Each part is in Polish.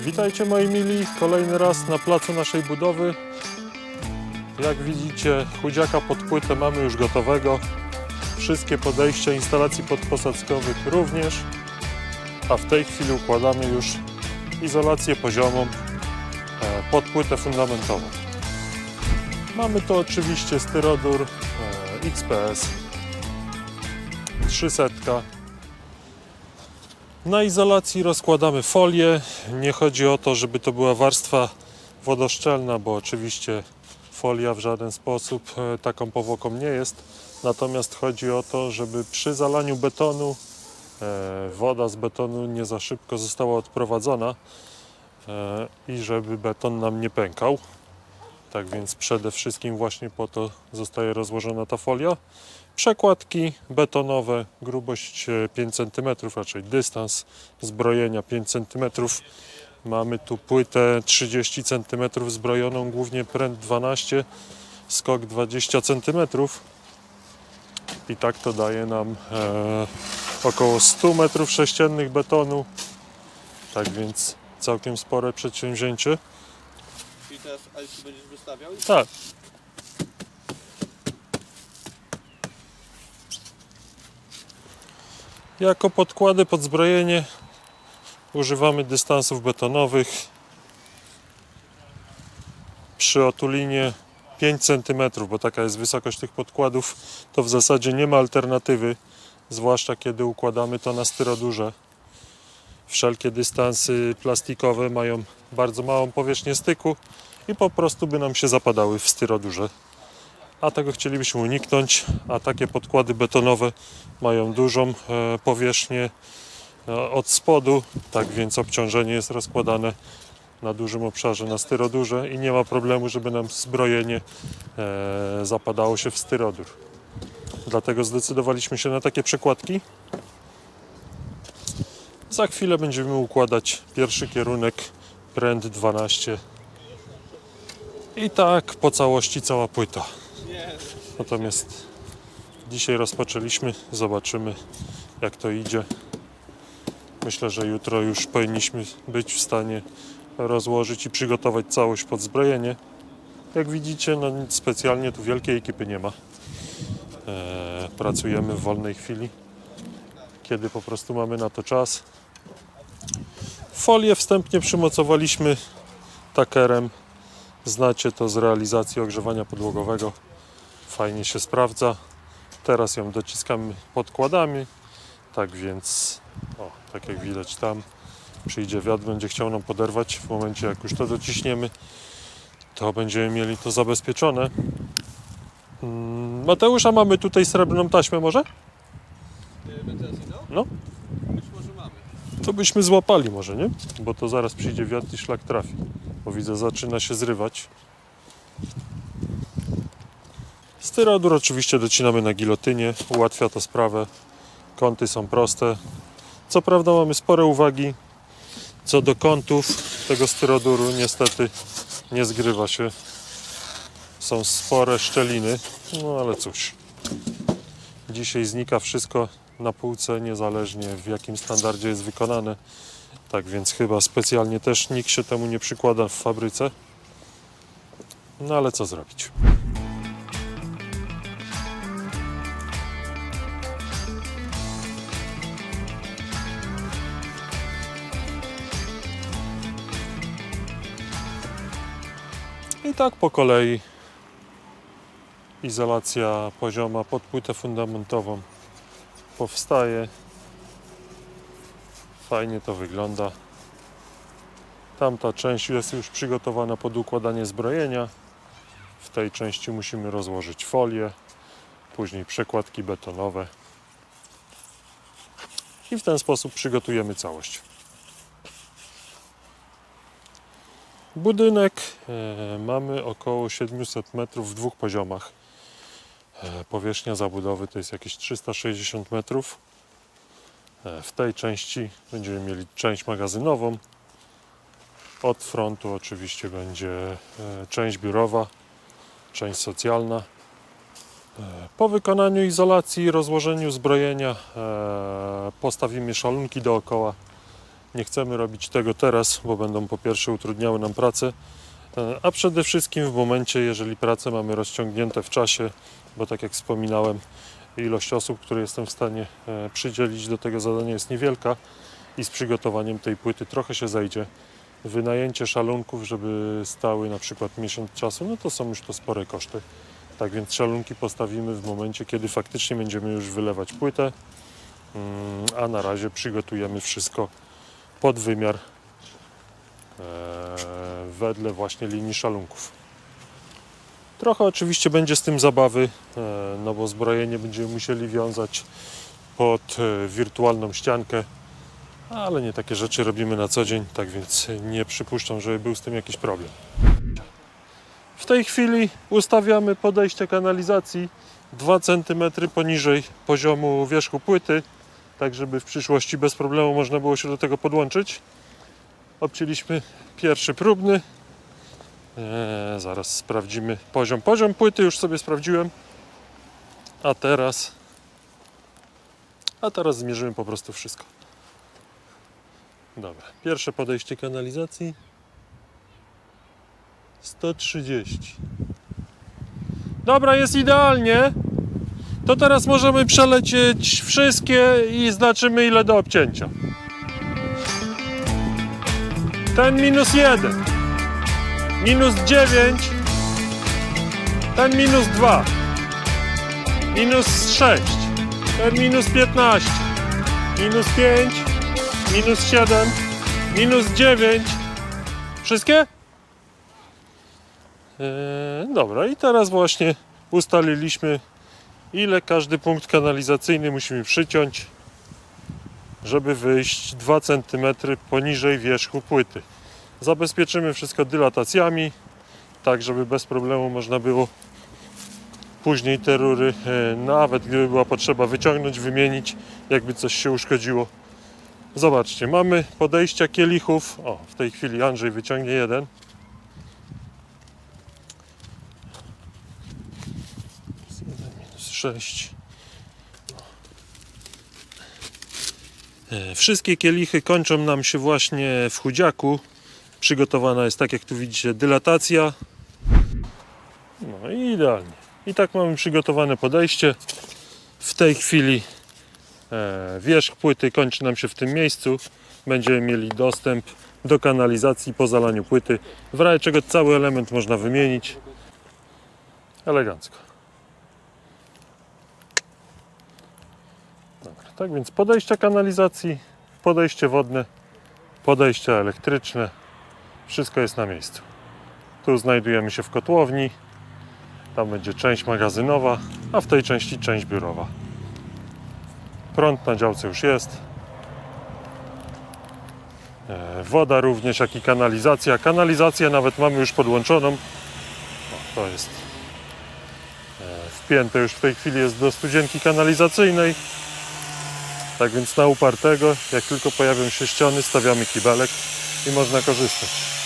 Witajcie moi mili, kolejny raz na placu naszej budowy. Jak widzicie, chudziaka pod płytę mamy już gotowego. Wszystkie podejścia instalacji podposadzkowych również. A w tej chwili układamy już izolację poziomą e, pod płytę fundamentową. Mamy to oczywiście styrodur e, XPS 300 na izolacji rozkładamy folię. Nie chodzi o to, żeby to była warstwa wodoszczelna, bo oczywiście folia w żaden sposób e, taką powłoką nie jest. Natomiast chodzi o to, żeby przy zalaniu betonu e, woda z betonu nie za szybko została odprowadzona e, i żeby beton nam nie pękał. Tak więc przede wszystkim właśnie po to zostaje rozłożona ta folia. Przekładki betonowe, grubość e, 5 cm, raczej dystans zbrojenia 5 cm. Mamy tu płytę 30 cm zbrojoną, głównie pręt 12, skok 20 cm. I tak to daje nam e, około 100 metrów sześciennych betonu. Tak więc całkiem spore przedsięwzięcie. I teraz Alci będziesz wystawiał? Tak. Jako podkłady pod zbrojenie używamy dystansów betonowych przy otulinie 5 cm, bo taka jest wysokość tych podkładów, to w zasadzie nie ma alternatywy, zwłaszcza kiedy układamy to na styrodurze. Wszelkie dystansy plastikowe mają bardzo małą powierzchnię styku i po prostu by nam się zapadały w styrodurze. A tego chcielibyśmy uniknąć, a takie podkłady betonowe mają dużą e, powierzchnię e, od spodu, tak więc obciążenie jest rozkładane na dużym obszarze na styrodurze i nie ma problemu, żeby nam zbrojenie e, zapadało się w styrodur. Dlatego zdecydowaliśmy się na takie przekładki. Za chwilę będziemy układać pierwszy kierunek pręt 12 i tak po całości cała płyta. Natomiast dzisiaj rozpoczęliśmy, zobaczymy jak to idzie. Myślę, że jutro już powinniśmy być w stanie rozłożyć i przygotować całość pod zbrojenie. Jak widzicie, no nic specjalnie tu wielkiej ekipy nie ma. Eee, pracujemy w wolnej chwili, kiedy po prostu mamy na to czas. Folię wstępnie przymocowaliśmy takerem. Znacie to z realizacji ogrzewania podłogowego. Fajnie się sprawdza. Teraz ją dociskamy podkładami. Tak więc, o, tak jak widać tam, przyjdzie wiatr, będzie chciał nam poderwać. W momencie jak już to dociśniemy, to będziemy mieli to zabezpieczone. Mm, Mateusza, mamy tutaj srebrną taśmę może? No. To byśmy złapali może, nie? Bo to zaraz przyjdzie wiatr i szlak trafi. Bo widzę, zaczyna się zrywać. Styrodur oczywiście docinamy na gilotynie, ułatwia to sprawę. Kąty są proste. Co prawda mamy spore uwagi co do kątów tego styroduru. Niestety nie zgrywa się. Są spore szczeliny, no ale cóż. Dzisiaj znika wszystko na półce, niezależnie w jakim standardzie jest wykonane. Tak więc chyba specjalnie też nikt się temu nie przykłada w fabryce. No ale co zrobić? I tak po kolei izolacja pozioma pod płytę fundamentową powstaje. Fajnie to wygląda. Tamta część jest już przygotowana pod układanie zbrojenia. W tej części musimy rozłożyć folię, później przekładki betonowe. I w ten sposób przygotujemy całość. Budynek e, mamy około 700 metrów w dwóch poziomach. E, powierzchnia zabudowy to jest jakieś 360 metrów. E, w tej części będziemy mieli część magazynową. Od frontu oczywiście będzie e, część biurowa, część socjalna. Po wykonaniu izolacji i rozłożeniu zbrojenia postawimy szalunki dookoła Nie chcemy robić tego teraz, bo będą po pierwsze utrudniały nam pracę, a przede wszystkim w momencie, jeżeli pracę mamy rozciągnięte w czasie, bo tak jak wspominałem, ilość osób, które jestem w stanie e, przydzielić do tego zadania jest niewielka i z przygotowaniem tej płyty trochę się zajdzie. Wynajęcie szalunków, żeby stały na przykład miesiąc czasu, no to są już to spore koszty. Tak więc szalunki postawimy w momencie, kiedy faktycznie będziemy już wylewać płytę, Mm, a na razie przygotujemy wszystko pod wymiar e, wedle właśnie linii szalunków. Trochę oczywiście będzie z tym zabawy, e, no bo zbrojenie będziemy musieli wiązać pod e, wirtualną ściankę, ale nie takie rzeczy robimy na co dzień, tak więc nie przypuszczam, żeby był z tym jakiś problem. W tej chwili ustawiamy podejście kanalizacji 2 cm poniżej poziomu wierzchu płyty, tak żeby w przyszłości bez problemu można było się do tego podłączyć. Obcięliśmy pierwszy próbny. Eee, zaraz sprawdzimy poziom. Poziom płyty już sobie sprawdziłem. A teraz a teraz zmierzymy po prostu wszystko. Dobra, pierwsze podejście kanalizacji 130. Dobra, jest idealnie. To teraz możemy przelecieć wszystkie i znaczymy ile do obcięcia. Ten minus 1. Minus 9. Ten minus 2. Minus 6. Ten minus 15. Minus 5. Minus 7. Minus 9. Wszystkie? Eee, dobra, i teraz właśnie ustaliliśmy, ile każdy punkt kanalizacyjny musimy przyciąć, żeby wyjść 2 cm poniżej wierzchu płyty. Zabezpieczymy wszystko dylatacjami, tak żeby bez problemu można było później te rury, e, nawet gdyby była potrzeba, wyciągnąć, wymienić, jakby coś się uszkodziło. Zobaczcie, mamy podejścia kielichów. O, w tej chwili Andrzej wyciągnie jeden. minus 6. E, Wszystkie kielichy kończą nam się właśnie w chudziaku. Przygotowana jest, tak jak tu widzicie, dylatacja. No i idealnie. I tak mamy przygotowane podejście. W tej chwili e, wierzch płyty kończy nam się w tym miejscu. Będziemy mieli dostęp do kanalizacji po zalaniu płyty. W razie czego cały element można wymienić. Elegancko. Dobra, tak więc podejście kanalizacji, podejście wodne, podejście elektryczne, wszystko jest na miejscu. Tu znajdujemy się w kotłowni, tam będzie część magazynowa, a w tej części część biurowa. Prąd na działce już jest. E, Woda również, jak i kanalizacja. Kanalizację nawet mamy już podłączoną. To jest e, wpięte już w tej chwili jest do studzienki kanalizacyjnej. Tak więc na upartego, jak tylko pojawią się ściany, stawiamy kibelek i można korzystać.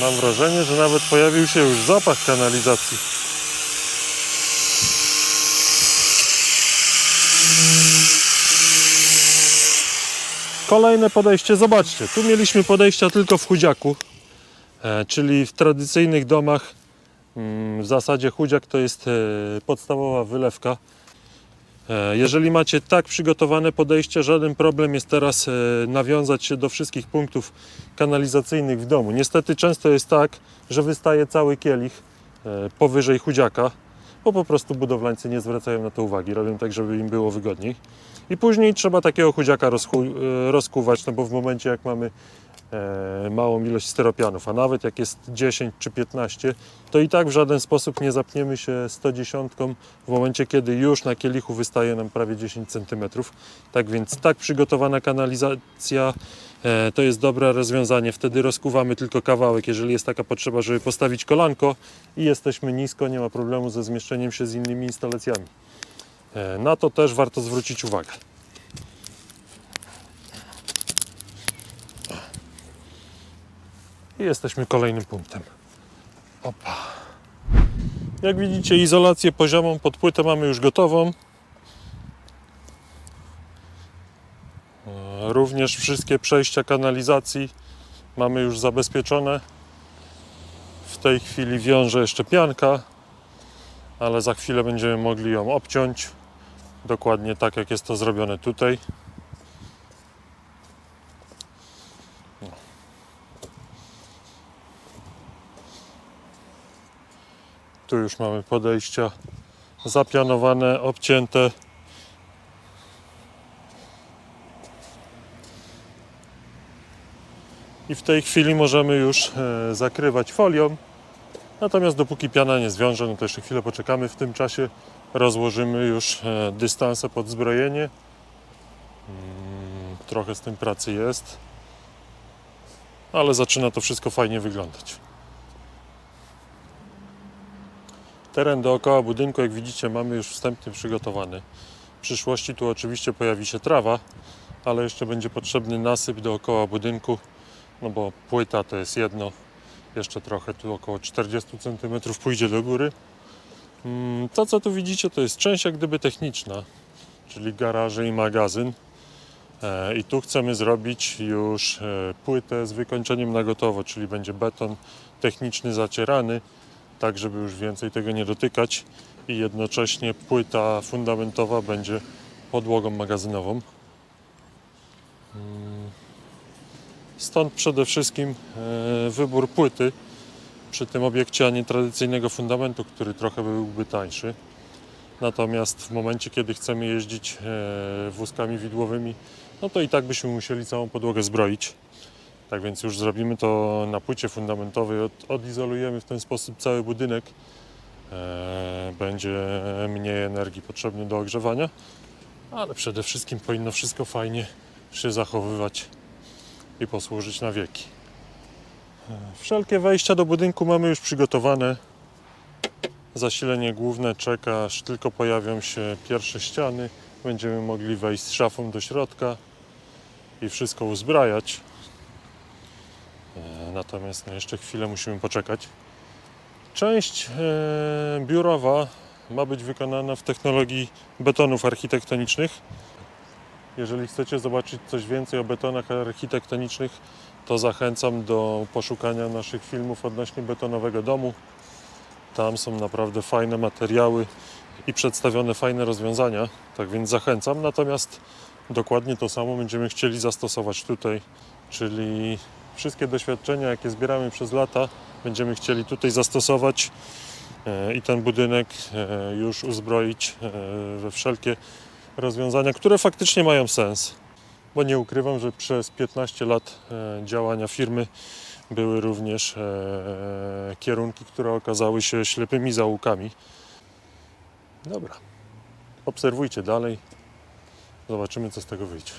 Mam wrażenie, że nawet pojawił się już zapach kanalizacji. Kolejne podejście, zobaczcie, tu mieliśmy podejścia tylko w chudziaku, e, czyli w tradycyjnych domach Mm, W zasadzie chudziak to jest e, podstawowa wylewka. E, Jeżeli macie tak przygotowane podejście, żaden problem jest teraz e, nawiązać się do wszystkich punktów kanalizacyjnych w domu. Niestety często jest tak, że wystaje cały kielich e, powyżej chudziaka, bo po prostu budowlańcy nie zwracają na to uwagi, robią tak, żeby im było wygodniej. I później trzeba takiego chudziaka rozkuwać, no bo w momencie jak mamy małą ilość styropianów, a nawet jak jest 10 czy 15, to i tak w żaden sposób nie zapniemy się 110 w momencie, kiedy już na kielichu wystaje nam prawie 10 cm. Tak więc tak przygotowana kanalizacja e, to jest dobre rozwiązanie. Wtedy rozkuwamy tylko kawałek, jeżeli jest taka potrzeba, żeby postawić kolanko i jesteśmy nisko, nie ma problemu ze zmieszczeniem się z innymi instalacjami. E, na to też warto zwrócić uwagę. I jesteśmy kolejnym punktem. Opa. Jak widzicie, izolację poziomą pod płytę mamy już gotową. E, Również wszystkie przejścia kanalizacji mamy już zabezpieczone. W tej chwili wiąże jeszcze pianka, ale za chwilę będziemy mogli ją obciąć. Dokładnie tak jak jest to zrobione tutaj. Tu już mamy podejścia zapianowane, obcięte. I w tej chwili możemy już e, zakrywać folią. Natomiast dopóki piana nie zwiąże, no to jeszcze chwilę poczekamy. W tym czasie rozłożymy już e, dystanse pod zbrojenie. Mm, Trochę z tym pracy jest, ale zaczyna to wszystko fajnie wyglądać. Teren dookoła budynku, jak widzicie, mamy już wstępnie przygotowany. W przyszłości tu oczywiście pojawi się trawa, ale jeszcze będzie potrzebny nasyp dookoła budynku, no bo płyta to jest jedno, jeszcze trochę, tu około 40 cm pójdzie do góry. Mm, To, co tu widzicie, to jest część jak gdyby techniczna, czyli garaże i magazyn. E, I tu chcemy zrobić już e, płytę z wykończeniem na gotowo, czyli będzie beton techniczny zacierany, tak żeby już więcej tego nie dotykać i jednocześnie płyta fundamentowa będzie podłogą magazynową. Mm, Stąd przede wszystkim e, wybór płyty przy tym obiekcie, a nie tradycyjnego fundamentu, który trochę byłby tańszy. Natomiast w momencie, kiedy chcemy jeździć e, wózkami widłowymi, no to i tak byśmy musieli całą podłogę zbroić. Tak więc już zrobimy to na płycie fundamentowej, od, odizolujemy w ten sposób cały budynek. E, będzie mniej energii potrzebnej do ogrzewania, ale przede wszystkim powinno wszystko fajnie się zachowywać i posłużyć na wieki. E, Wszelkie wejścia do budynku mamy już przygotowane. Zasilenie główne czeka, aż tylko pojawią się pierwsze ściany. Będziemy mogli wejść z szafą do środka i wszystko uzbrajać. Natomiast no jeszcze chwilę musimy poczekać. Część e, biurowa ma być wykonana w technologii betonów architektonicznych. Jeżeli chcecie zobaczyć coś więcej o betonach architektonicznych, to zachęcam do poszukania naszych filmów odnośnie betonowego domu. Tam są naprawdę fajne materiały i przedstawione fajne rozwiązania, tak więc zachęcam. Natomiast dokładnie to samo będziemy chcieli zastosować tutaj, czyli wszystkie doświadczenia, jakie zbieramy przez lata, będziemy chcieli tutaj zastosować e, i ten budynek e, już uzbroić e, we wszelkie rozwiązania, które faktycznie mają sens. Bo nie ukrywam, że przez 15 lat działania firmy były również kierunki, które okazały się ślepymi zaułkami. Dobra, obserwujcie dalej. Zobaczymy, co z tego wyjdzie.